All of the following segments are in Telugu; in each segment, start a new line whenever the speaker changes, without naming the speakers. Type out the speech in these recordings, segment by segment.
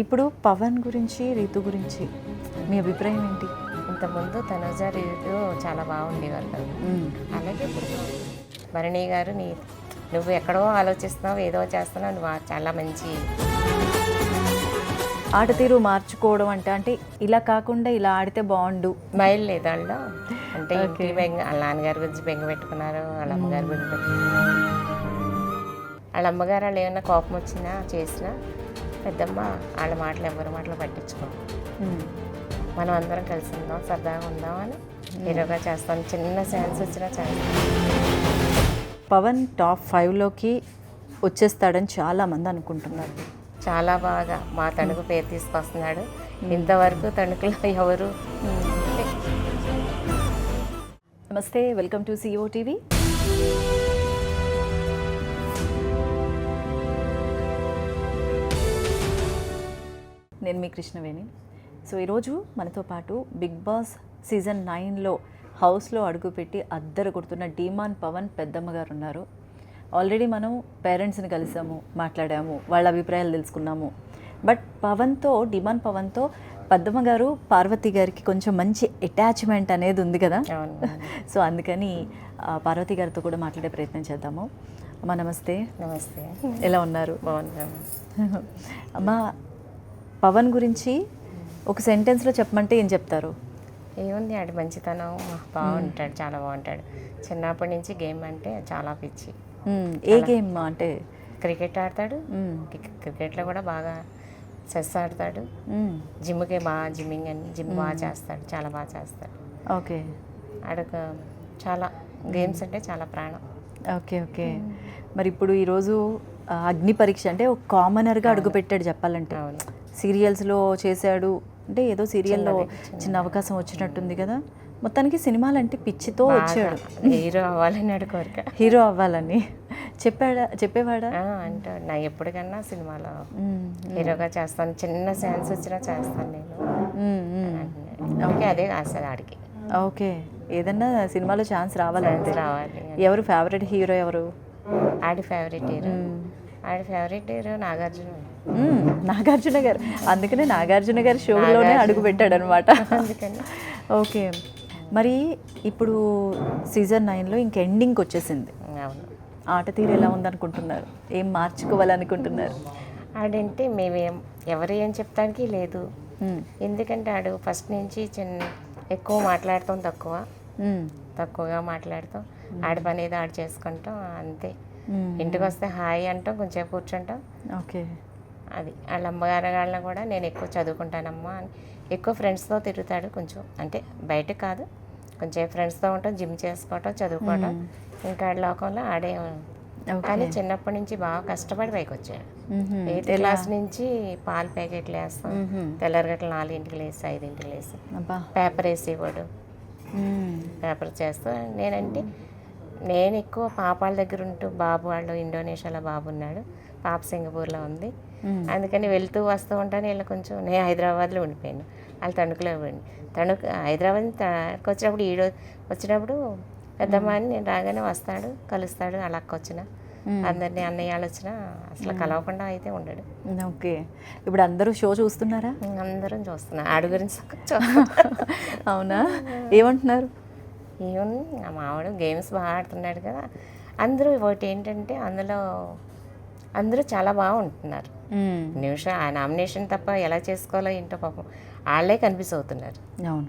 ఇప్పుడు పవన్ గురించి రీతు గురించి మీ అభిప్రాయం ఏంటి?
ఇంతకుముందు తనుజ రీతు చాలా బాగుండేవారు కదా. అలాగే ఇప్పుడు భరణి గారు నీ నువ్వు ఎక్కడో ఆలోచిస్తున్నావు ఏదో చేస్తున్నావు నువ్వు చాలా మంచి
ఆట తీరు మార్చుకోవడం అంటే అంటే ఇలా కాకుండా ఇలా ఆడితే బాగుండు.
మైల్ లేదు వాళ్ళు అంటే ఇంటి బెంగ వాళ్ళ నాన్నగారి గురించి బెంగ పెట్టుకున్నారు వాళ్ళ అమ్మగారి గురించి వాళ్ళ అమ్మగారు వాళ్ళు ఏమైనా కోపం వచ్చినా చేసినా పెద్దమ్మ వాళ్ళ మాటలు ఎవరి మాటలు పట్టించుకో. మనం అందరం కలిసి ఉందాం సరదాగా ఉందాం అని హీరోగా చేస్తాం. చిన్న ఛాన్స్ వచ్చినా చేస్తాం.
పవన్ టాప్ ఫైవ్లోకి వచ్చేస్తాడని చాలా మంది అనుకుంటున్నారు.
చాలా బాగా మా తణుకు పేరు తీసుకొస్తున్నాడు. ఇంతవరకు తణుకులో ఎవరు?
నమస్తే వెల్కమ్ టు సిఓ టీవీ నేను మీ కృష్ణవేణి. సో ఈరోజు మనతో పాటు బిగ్ బాస్ సీజన్ నైన్లో హౌస్లో అడుగుపెట్టి అద్దరు కొడుతున్న డీమాన్ పవన్ పెద్దమ్మ గారు ఉన్నారు. ఆల్రెడీ మనం పేరెంట్స్ని కలిసాము మాట్లాడాము వాళ్ళ అభిప్రాయాలు తెలుసుకున్నాము. బట్ పవన్తో డిమాన్ పవన్తో పెద్దమ్మ గారు పార్వతి గారికి కొంచెం మంచి అటాచ్మెంట్ అనేది ఉంది కదా. సో అందుకని పార్వతి గారితో కూడా మాట్లాడే ప్రయత్నం చేద్దాము. అమ్మా నమస్తే.
నమస్తే.
ఎలా ఉన్నారు?
బాగున్నాను.
అమ్మా పవన్ గురించి ఒక సెంటెన్స్లో చెప్పమంటే ఏం చెప్తారు?
ఏముంది ఆడి మంచితనం బాగుంటాడు చాలా బాగుంటాడు. చిన్నప్పటి నుంచి గేమ్ అంటే చాలా పిచ్చి.
మ్మ్. ఏ గేమ్ అంటే?
క్రికెట్ ఆడతాడు. క్రికెట్లో కూడా బాగా చెస్ ఆడతాడు.
మ్మ్.
జిమ్కి బాగా జిమ్మింగ్ అని జిమ్ బాగా చేస్తాడు చాలా బాగా చేస్తాడు.
ఓకే.
ఆడొక చాలా గేమ్స్ అంటే చాలా ప్రాణం.
Okay okay. మరి ఇప్పుడు ఈరోజు ఆ, అగ్ని పరీక్ష అంటే ఒక కామనర్గా అడుగుపెట్టాడు చెప్పాలంటే.
అవును.
సీరియల్స్లో చేశాడు. అంటే ఏదో సీరియల్లో చిన్న అవకాశం వచ్చినట్టుంది కదా. మొత్తానికి సినిమాలు అంటే పిచ్చితో వచ్చాడు.
హీరో అవ్వాలని కోరిక
హీరో అవ్వాలని. చెప్పాడా చెప్పేవాడా?
ఆ, అంటాడు. నా ఎప్పటికన్నా సినిమాలో. హీరోగా చేస్తాను. చిన్న ఛాన్స్ వచ్చినా చేస్తాను నేను. అందుకే అదే ఆశ ఆడికి.
ఓకే. ఏదన్నా సినిమాలో ఛాన్స్ రావాలంటే.
రావాలి.
ఎవరు ఫేవరెట్ హీరో ఎవరు?
ఆడి ఫేవరెట్ హీరో. ఆడి ఫేవరెట్ హీరో నాగార్జున.
నాగార్జున గారు. అందుకనే నాగార్జున గారి షోలోనే అడుగు పెట్టాడు అనమాట ఓకే. మరి ఇప్పుడు సీజన్ నైన్లో ఇంక ఎండింగ్కి వచ్చేసింది. ఆట తీరు ఎలా ఉందనుకుంటున్నారు? ఏం మార్చుకోవాలనుకుంటున్నారు?
ఆడంటే మేమేం ఎవరు ఏం చెప్తానికి లేదు. ఎందుకంటే ఆడు ఫస్ట్ నుంచి చిన్న ఎక్కువ మాట్లాడతాం తక్కువ. తక్కువగా మాట్లాడతాం. ఆడి పని ఏదో ఆడు చేసుకుంటాం అంతే. ఇంటికి వస్తే హాయ్ అంటాం కొంచెం కూర్చుంటాం.
ఓకే.
అది. వాళ్ళ అమ్మగారి వాళ్ళని కూడా నేను ఎక్కువ చదువుకుంటానమ్మా అని. ఎక్కువ ఫ్రెండ్స్తో తిరుగుతాడు కొంచెం. అంటే బయట కాదు. కొంచెం ఫ్రెండ్స్తో ఉంటాం జిమ్ చేసుకోవటం చదువుకోవటం. ఇంకా లోకంలో ఆడే కానీ చిన్నప్పటి నుంచి బాగా కష్టపడి పైకి వచ్చాడు. ఎయిత్ క్లాస్ నుంచి పాలు ప్యాకెట్లు వేస్తాం. తెల్లరగట్లు నాలుగింటికి లేసి ఐదింటికి లేసి. పేపర్ వేసేవాడు
మ్మ్.
పేపర్ చేస్తూ నేనంటే నేను ఎక్కువ పాపాల దగ్గర ఉంటూ బాబు వాళ్ళు ఇండోనేషియాలో బాబు ఉన్నాడు. పాప సింగపూర్లో ఉంది. అందుకని వెళ్తూ వస్తూ ఉంటాను వీళ్ళు కొంచెం నేను హైదరాబాద్లో ఉండిపోయాను. వాళ్ళు తణుకులో ఉండి తణుకు హైదరాబాద్ తణుకు వచ్చినప్పుడు ఈడో వచ్చినప్పుడు పెద్దమ్మ అని నేను రాగానే వస్తాడు కలుస్తాడు అక్క వచ్చిన అందరినీ అన్నయ్య వాళ్ళు వచ్చినా అసలు కలవకుండా అయితే ఉండడు.
ఓకే. ఇప్పుడు అందరూ షో చూస్తున్నారా?
అందరం చూస్తున్నాం. ఆడు గురించి
అవునా? ఏమంటున్నారు?
ఏముంది? ఆ మావాడు గేమ్స్ బాగా ఆడుతున్నాడు కదా. అందరూ ఒకటి ఏంటంటే అందులో అందరూ చాలా బాగుంటున్నారు. నిమిషం ఆ నామినేషన్ తప్ప ఎలా చేసుకోవాలో ఏంటో పాపం వాళ్ళే కన్ఫ్యూజ్ అవుతున్నారు.
అవును.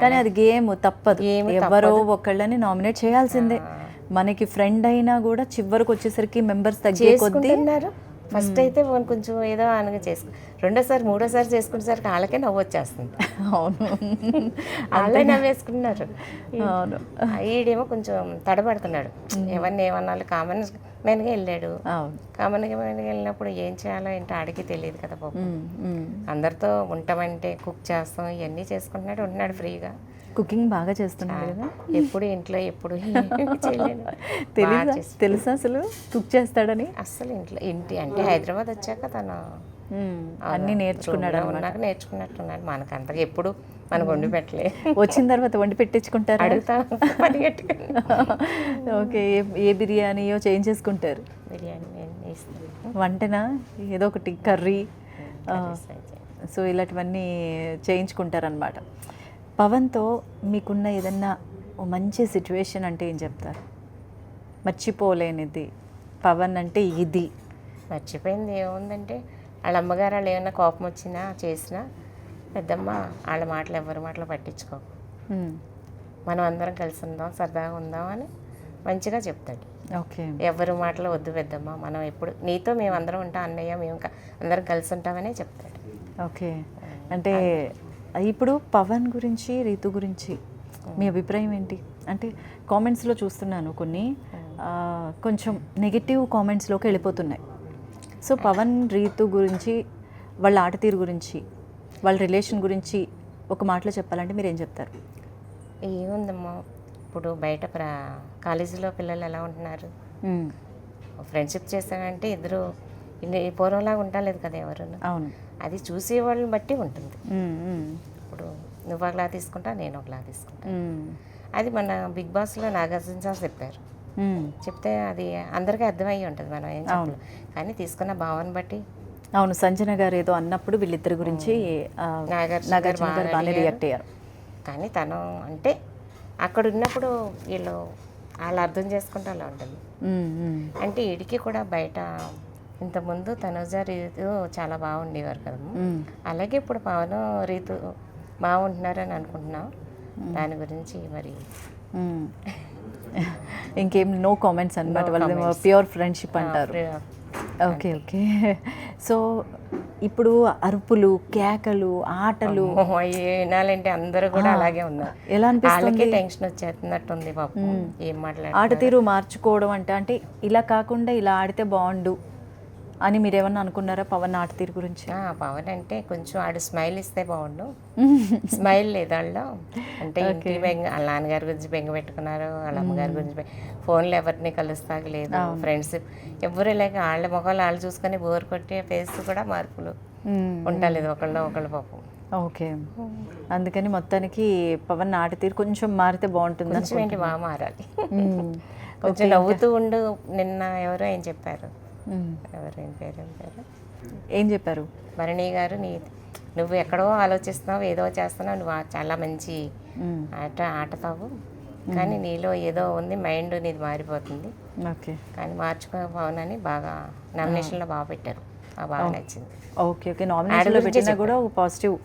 కానీ అది గేమ్ తప్పదు. ఎవరో ఒకళ్ళని నామినేట్ చేయాల్సిందే. మనకి ఫ్రెండ్ అయినా కూడా చివరికి వచ్చేసరికి మెంబర్స్ తగ్గే
ఫస్ట్ అయితే వాళ్ళు కొంచెం ఏదో అనగా చేసుకు రెండోసారి మూడోసారి చేసుకునేసరికి వాళ్ళకే నవ్వు వచ్చేస్తుంది.
అవును.
వాళ్ళే నవ్వేసుకున్నారు
అవును.
ఈడేమో కొంచెం తడబడుతున్నాడు. ఎవరిని ఏమన్నాళ్ళు కామన్ మెన్గా వెళ్ళాడు. కామన్గా మెన్గా వెళ్ళినప్పుడు ఏం చేయాలో ఏంటో ఆడికి తెలియదు కదా పాపం. అందరితో ఉంటామంటే కుక్ చేస్తాం ఇవన్నీ చేసుకుంటున్నాడు ఉంటున్నాడు ఫ్రీగా.
కుకింగ్ బాగా చేస్తున్నాడు కదా?
ఎప్పుడు ఇంట్లో ఎప్పుడు
తెలుసా. తెలుసా అసలు? కుక్ చేస్తాడని?
అస్సలు ఇంట్లో ఇంటి అంటే హైదరాబాద్ వచ్చాక తను.
అన్నీ నేర్చుకున్నాడు
ఉన్నాక నేర్చుకున్నట్టున్నాడు. మనకు అంతగా ఎప్పుడు మనకు వండి పెట్టలే.
వచ్చిన తర్వాత వండి పెట్టించుకుంటారా?
అడుగుతా
ఓకే ఏ బిర్యానీయో చేంజ్ చేసుకుంటారు.
బిర్యానీ
వంటనా? ఏదో ఒకటి కర్రీ. సో ఇలాంటివన్నీ చేయించుకుంటారనమాట పవన్తో మీకున్న ఏదన్నా మంచి సిచ్యువేషన్ అంటే ఏం చెప్తారు? మర్చిపోలేనిది. పవన్ అంటే ఇది.
మర్చిపోయింది ఏముందంటే వాళ్ళ అమ్మగారు వాళ్ళు ఏమైనా కోపం వచ్చినా చేసినా పెద్దమ్మ వాళ్ళ మాటలు ఎవరి మాటలు పట్టించుకో. మనం అందరం కలిసి ఉందాం సరదాగా ఉందాం అని మంచిగా చెప్తాడు.
ఓకే.
ఎవరి మాటలు వద్దు పెద్దమ్మ మనం ఎప్పుడు నీతో మేము అందరం ఉంటాం అన్నయ్య మేము అందరం కలిసి ఉంటామనే చెప్తాడు.
ఓకే. అంటే ఇప్పుడు పవన్ గురించి రీతు గురించి మీ అభిప్రాయం ఏంటి? అంటే కామెంట్స్లో చూస్తున్నాను కొన్ని. కొంచెం నెగిటివ్ కామెంట్స్లోకి వెళ్ళిపోతున్నాయి. సో పవన్ రీతు గురించి వాళ్ళ ఆట తీరు గురించి వాళ్ళ రిలేషన్ గురించి ఒక మాటలో చెప్పాలంటే మీరు ఏం చెప్తారు?
ఏముందమ్మా ఇప్పుడు బయట ప్ర కాలేజీలో పిల్లలు ఎలా ఉంటున్నారు. ఫ్రెండ్షిప్ చేస్తానంటే ఇద్దరు పూర్వంలాగా ఉండలేదు కదా ఎవరు
అవును.
అది చూసే వాళ్ళని బట్టి ఉంటుంది. ఇప్పుడు నువ్వు ఒకలా తీసుకుంటా నేను ఒకలా తీసుకుంటా. అది మన బిగ్ బాస్లో నాగార్జున సార్ చెప్పారు. చెప్తే అది అందరికీ అర్థమయ్యి ఉంటుంది మనం ఏం చెప్పలేం కానీ తీసుకున్న భావన బట్టి
అవును సంజన గారు ఏదో అన్నప్పుడు వీళ్ళిద్దరి గురించి
నాగార్జున గారు
బాగానే. రియాక్ట్ అయ్యారు
కానీ తను అంటే అక్కడ ఉన్నప్పుడు వీళ్ళు వాళ్ళు అర్థం చేసుకుంటే అలా ఉంటుంది. అంటే ఇడికి కూడా బయట ఇంతకుముందు తనుజ రీతు చాలా బాగుండేవారు
మ్మ్.
అలాగే ఇప్పుడు పవన్ రీతు బాగుంటున్నారని అనుకుంటున్నాం. దాని గురించి మరి.
ఇంకేం నో కామెంట్స్ అనమాట వాళ్ళది ప్యూర్ ఫ్రెండ్షిప్ అంటారు. ఓకే ఓకే సో ఇప్పుడు అరుపులు కేకలు ఆటలు
వినాలంటే అందరూ కూడా అలాగే ఉన్నారు.
ఎలా
వాళ్ళకే
అనిపిస్తుంది
టెన్షన్ వచ్చేస్తున్నట్టుంది పాపం. ఏం మాట్లాడ
ఆట తీరు మార్చుకోవడం అంటే అంటే ఇలా కాకుండా ఇలా ఆడితే బాగుండు. అని మీరు ఏమన్నా అనుకున్నారా పవన్ ఆట తీరు గురించి?
పవన్ అంటే కొంచెం ఆడు స్మైల్ ఇస్తే బాగుండు. స్మైల్ లేదు వాళ్ళు అంటే ఇంటి బెంగ వాళ్ళ నాన్నగారి గురించి బెంగ పెట్టుకున్నారు వాళ్ళ అమ్మగారి గురించి ఫోన్లో ఎవరిని కలుస్తాక లేదు. ఫ్రెండ్స్ ఎవరు లేక వాళ్ళ ముఖాలు వాళ్ళు చూసుకొని బోర్ కొట్టే ఫేస్ కూడా మార్పులు. ఉండలేదు ఒకళ్ళు ఒకళ్ళు పాపం.
ఓకే. అందుకని మొత్తానికి పవన్ ఆట తీరు కొంచెం మారితే బాగుంటుంది
కొంచెం ఏంటి బాగా మారాలి. కొంచెం నవ్వుతూ ఉండు నిన్న ఎవరో ఏం చెప్పారు. ఎవరు పేరు ఏం పేరు?
ఏం చెప్పారు?
భరణి గారు నీ నువ్వు ఎక్కడో ఆలోచిస్తున్నావు ఏదో చేస్తున్నావు నువ్వు చాలా మంచి. ఆట ఆటతావు కానీ నీలో ఏదో ఉంది మైండ్ నీది మారిపోతుంది.
ఓకే.
కానీ మార్చుకోపోనని బాగా నామినేషన్లో బాగా పెట్టారు. ఆ బాగా నచ్చింది.
Okay okay. నామినేషన్లో పెట్టినా కూడా పాజిటివ్.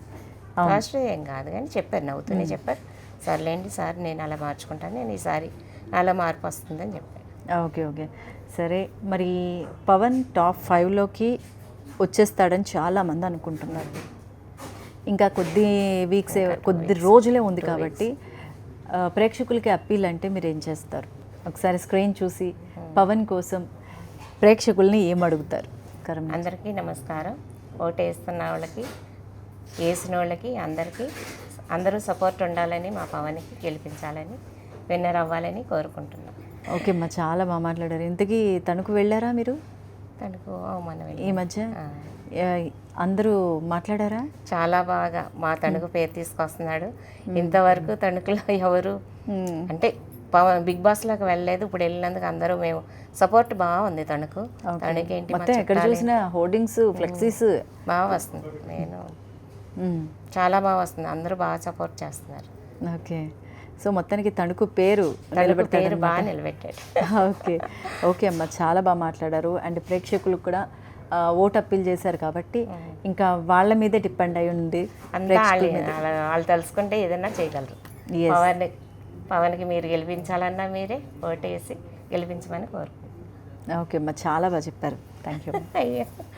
ఫస్ట్ ఏం కాదు కానీ చెప్పారు నవ్వుతూనే చెప్పారు. సర్లేండి సార్ నేను అలా మార్చుకుంటాను నేను ఈసారి అలా మార్పు వస్తుందని చెప్పాను
ఓకే ఓకే. సరే మరి పవన్ టాప్ ఫైవ్లోకి వచ్చేస్తాడని చాలామంది అనుకుంటున్నారు. ఇంకా కొద్ది వీక్స్ కొద్ది రోజులే ఉంది కాబట్టి ప్రేక్షకులకి అప్పీల్ అంటే మీరు ఏం చేస్తారు? ఒకసారి స్క్రీన్ చూసి పవన్ కోసం ప్రేక్షకుల్ని ఏం అడుగుతారు? కరం
అందరికీ నమస్కారం. ఓటు వేస్తున్న వాళ్ళకి వేసిన వాళ్ళకి అందరికీ అందరూ సపోర్ట్ ఉండాలని మా పవన్కి గెలిపించాలని విన్నర్ అవ్వాలని కోరుకుంటున్నాం.
ఓకే అమ్మా చాలా బాగా మాట్లాడారు. ఇంతకీ తణుకు వెళ్ళారా మీరు?
తనకు అవమానం
ఈ మధ్య? అందరూ మాట్లాడారా?
చాలా బాగా మా తణుకు పేరు తీసుకొస్తున్నాడు. ఇంతవరకు తణుకులో ఎవరు? అంటే పవన్ బిగ్ బాస్లోకి వెళ్ళలేదు. ఇప్పుడు వెళ్ళినందుకు అందరూ మేము సపోర్ట్ బాగుంది తణుకు. తణుకేంటి మా
మొత్తం ఎక్కడ చూసినా హోర్డింగ్స్ ఫ్లెక్సీస్.
బాగా వస్తుంది. నేను చాలా బాగా వస్తుంది. అందరూ బాగా సపోర్ట్ చేస్తున్నారు.
ఓకే. సో మొత్తానికి తణుకు పేరు
పేరు బాగా నిలబెట్టాడు
ఓకే. ఓకే అమ్మ చాలా బాగా మాట్లాడారు. అండ్ ప్రేక్షకులకు కూడా ఓట్ అప్పీల్ చేశారు కాబట్టి ఇంకా వాళ్ళ మీదే డిపెండ్ అయి ఉంది
వాళ్ళు. తలుసుకుంటే ఏదైనా చేయగలరు. పవన్ పవన్కి మీరు గెలిపించాలన్నా మీరే ఓటేసి గెలిపించమని కోరుకుంటున్నాను
ఓకే అమ్మ చాలా బాగా చెప్పారు. Thank you